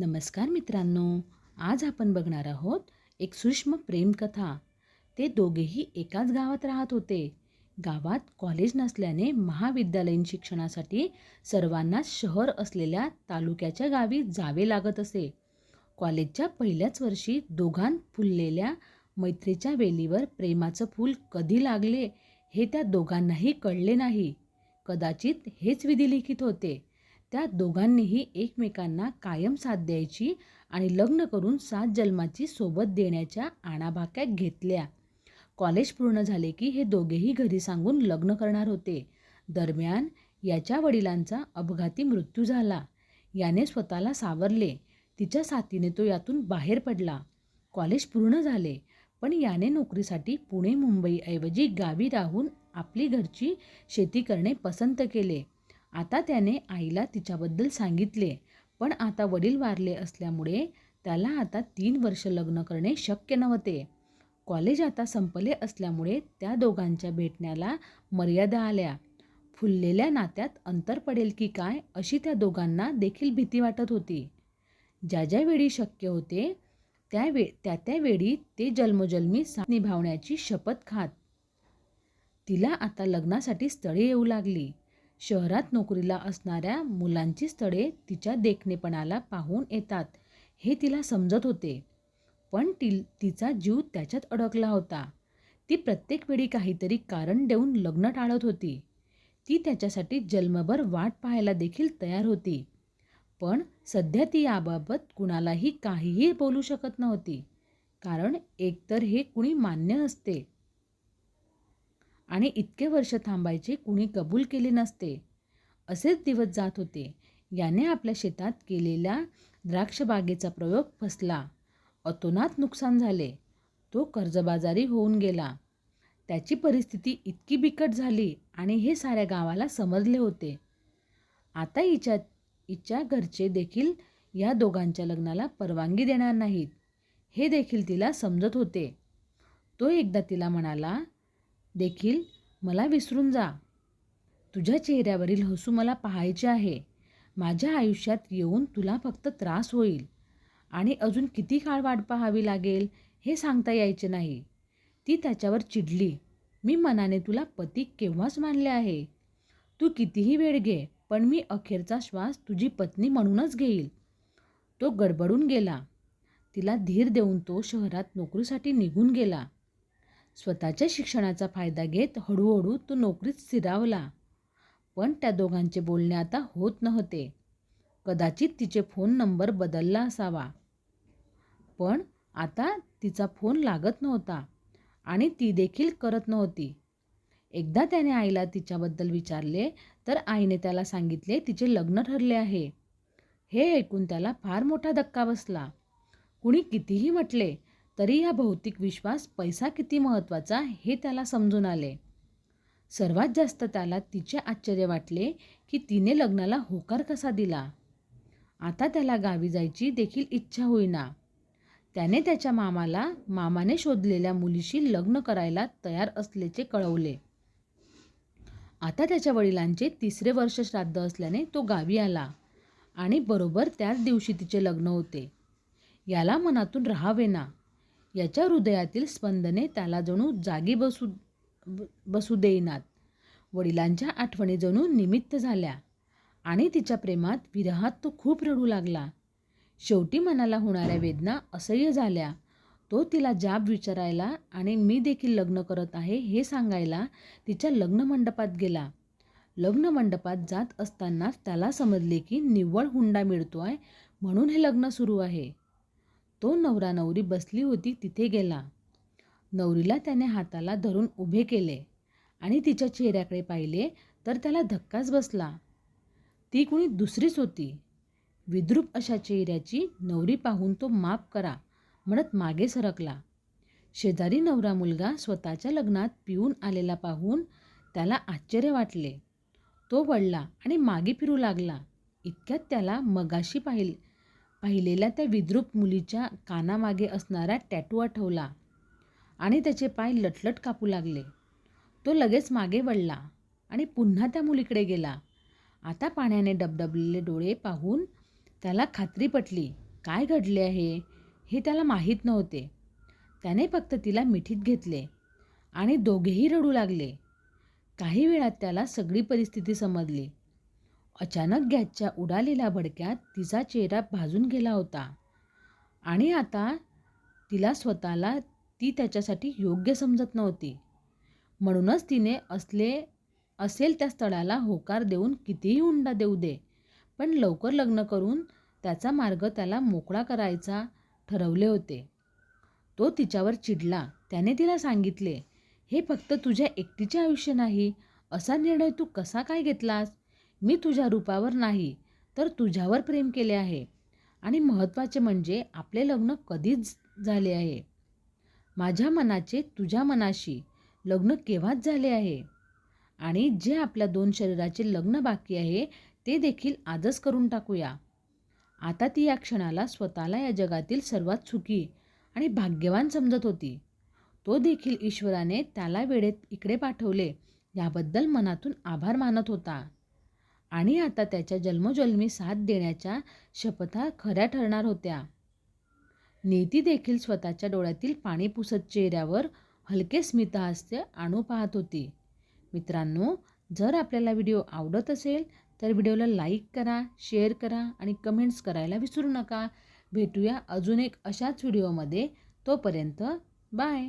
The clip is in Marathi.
नमस्कार मित्रांनो आज आपण बघणार आहोत एक सूक्ष्म प्रेमकथा ते दोघेही एकाच गावात राहत होते. गावात कॉलेज नसल्याने महाविद्यालयीन शिक्षणासाठी सर्वांना शहर असलेल्या तालुक्याच्या गावी जावे लागत असे. कॉलेजच्या पहिल्याच वर्षी दोघां फुललेल्या मैत्रीच्या वेलीवर प्रेमाचं फूल कधी लागले हे त्या दोघांनाही कळले नाही. कदाचित हेच विधिलिखित होते. त्या दोघांनीही एकमेकांना कायम साथ द्यायची आणि लग्न करून सात जन्माची सोबत देण्याच्या आणाभाक्या घेतल्या. कॉलेज पूर्ण झाले की हे दोघेही घरी सांगून लग्न करणार होते. दरम्यान याच्या वडिलांचा अपघाती मृत्यू झाला. याने स्वतःला सावरले. तिच्या साथीने तो यातून बाहेर पडला. कॉलेज पूर्ण झाले पण याने नोकरीसाठी पुणे मुंबईऐवजी गावी राहून आपली घरची शेती करणे पसंत केले. आता त्याने आईला तिच्याबद्दल सांगितले. पण आता वडील वारले असल्यामुळे त्याला आता तीन वर्ष लग्न करणे शक्य नव्हते. कॉलेज आता संपले असल्यामुळे त्या दोघांच्या भेटण्याला मर्यादा आल्या. फुललेल्या नात्यात अंतर पडेल की काय अशी त्या दोघांना देखील भीती वाटत होती. ज्या ज्या वेळी शक्य होते त्यावे त्या त्यावेळी ते जन्मोजन्मी साथ निभावण्याची शपथ खात. तिला आता लग्नासाठी स्थळे येऊ लागली. शहरात नोकरीला असणाऱ्या मुलांची स्थळे तिच्या देखणेपणाला पाहून येतात. हे तिला समजत होते. पण ती तिचा जीव त्याच्यात अडकला होता. ती प्रत्येक वेळी काहीतरी कारण देऊन लग्न टाळत होती. ती त्याच्यासाठी जन्मभर वाट पाहायला देखील तयार होती. पण सध्या ती याबाबत कुणालाही काहीही बोलू शकत नव्हती. कारण एकतर हे कुणी मान्य नसते आणि इतके वर्ष थांबायचे कुणी कबूल केले नसते. असेच दिवस जात होते. याने आपल्या शेतात केलेल्या द्राक्षबागेचा प्रयोग फसला. अतोनात नुकसान झाले. तो कर्जबाजारी होऊन गेला. त्याची परिस्थिती इतकी बिकट झाली आणि हे साऱ्या गावाला समजले होते. आता हिच्या हिच्या घरचे देखील या दोघांच्या लग्नाला परवानगी देणार नाहीत. हे देखील तिला समजत होते. तो एकदा तिला म्हणाला देखील मला विसरून जा. तुझ्या चेहऱ्यावरील हसू मला पाहायचे आहे. माझ्या आयुष्यात येऊन तुला फक्त त्रास होईल. आणि अजून किती काळ वाट पाहावी लागेल हे सांगता यायचे नाही. ती त्याच्यावर चिडली. मी मनाने तुला पती केव्हाच मानले आहे? तू कितीही वेळ घे पण मी अखेरचा श्वास तुझी पत्नी म्हणूनच घेईल. तो गडबडून गेला. तिला धीर देऊन तो शहरात नोकरीसाठी निघून गेला. स्वतःच्या शिक्षणाचा फायदा घेत हळूहळू तो नोकरीत स्थिरावला. पण त्या दोघांचे बोलणे आता होत नव्हते. कदाचित तिचे फोन नंबर बदलला असावा. पण आता तिचा फोन लागत नव्हता आणि ती देखील करत नव्हती. एकदा त्याने आईला तिच्याबद्दल विचारले तर आईने त्याला सांगितले तिचे लग्न ठरले आहे. हे ऐकून त्याला फार मोठा धक्का बसला. कुणी कितीही म्हटले तरी हा भौतिक विश्वास पैसा किती महत्त्वाचा हे त्याला समजून आले. सर्वात जास्त त्याला तिचे आश्चर्य वाटले की तिने लग्नाला होकार कसा दिला. आता त्याला गावी जायची देखील इच्छा होईना. त्याने त्याच्या मामाला मामाने शोधलेल्या मुलीशी लग्न करायला तयार असल्याचे कळवले. आता त्याच्या वडिलांचे तिसरे वर्ष श्राद्ध असल्याने तो गावी आला आणि बरोबर त्याच दिवशी तिचे लग्न होते. याला मनातून राहावे ना याच्या हृदयातील स्पंदने त्याला जणू जागी बसू बसू देईनात. वडिलांच्या आठवणी जणू निमित्त झाल्या आणि तिच्या प्रेमात विरहात तो खूप रडू लागला. शेवटी मनाला होणाऱ्या वेदना असह्य झाल्या. तो तिला जाब विचारायला आणि मी देखील लग्न करत आहे हे सांगायला तिच्या लग्न मंडपात गेला. लग्न मंडपात जात असतानाच त्याला समजले की निव्वळ हुंडा मिळतो आहे म्हणून हे लग्न सुरू आहे. तो नवरा नवरी बसली होती तिथे गेला. नवरीला त्याने हाताला धरून उभे केले आणि तिच्या चेहऱ्याकडे पाहिले तर त्याला धक्काच बसला. ती कुणी दुसरीच होती. विद्रूप अशा चेहऱ्याची नवरी पाहून तो माफ करा म्हणत मागे सरकला. शेजारी नवरा मुलगा स्वतःच्या लग्नात पिऊन आलेला पाहून त्याला आश्चर्य वाटले. तो वळला आणि मागे फिरू लागला. इतक्यात त्याला मगाशी पाहिले पाहिलेला त्या विद्रूप मुलीच्या कानामागे असणारा टॅटू आठवला आणि त्याचे पाय लटलट कापू लागले. तो लगेच मागे वळला आणि पुन्हा त्या मुलीकडे गेला. आता पाण्याने डबडबलेले डोळे पाहून त्याला खात्री पटली काय घडले आहे? हे त्याला माहीत नव्हते. त्याने फक्त तिला मिठीत घेतले आणि दोघेही रडू लागले. काही वेळात त्याला सगळी परिस्थिती समजली. अचानक गॅसच्या उडालेल्या भडक्यात तिचा चेहरा भाजून गेला होता. आणि आता तिला स्वतःला ती त्याच्यासाठी योग्य समजत नव्हती. म्हणूनच तिने असले असेल त्या स्थळाला होकार देऊन कितीही हुंडा देऊ दे पण लवकर लग्न करून त्याचा मार्ग त्याला मोकळा करायचा ठरवले होते. तो तिच्यावर चिडला. त्याने तिला सांगितले हे फक्त तुझ्या एकटीचे आयुष्य नाही. असा निर्णय तू कसा काय घेतलास? मी तुझ्या रूपावर नाही तर तुझ्यावर प्रेम केले आहे. आणि महत्त्वाचे म्हणजे आपले लग्न कधीच झाले आहे. माझ्या मनाचे तुझ्या मनाशी लग्न केव्हाच झाले आहे? आणि जे आपल्या दोन शरीराचे लग्न बाकी आहे ते देखील आजच करून टाकूया. आता ती या क्षणाला स्वतःला या जगातील सर्वात सुखी आणि भाग्यवान समजत होती. तो देखील ईश्वराने त्याला वेळेत इकडे पाठवले याबद्दल मनातून आभार मानत होता. आणि आता त्याच्या जन्मोजन्मी साथ देण्याच्या शपथा खऱ्या ठरणार होत्या. नेती देखील स्वतःच्या डोळ्यातील पाणी पुसत चेहऱ्यावर हलके स्मितहास्य आणू पाहत होती. मित्रांनो जर आपल्याला व्हिडिओ आवडत असेल तर व्हिडिओला लाईक करा शेअर करा आणि कमेंट्स करायला विसरू नका. भेटूया अजून एक अशाच व्हिडिओमध्ये. तोपर्यंत बाय.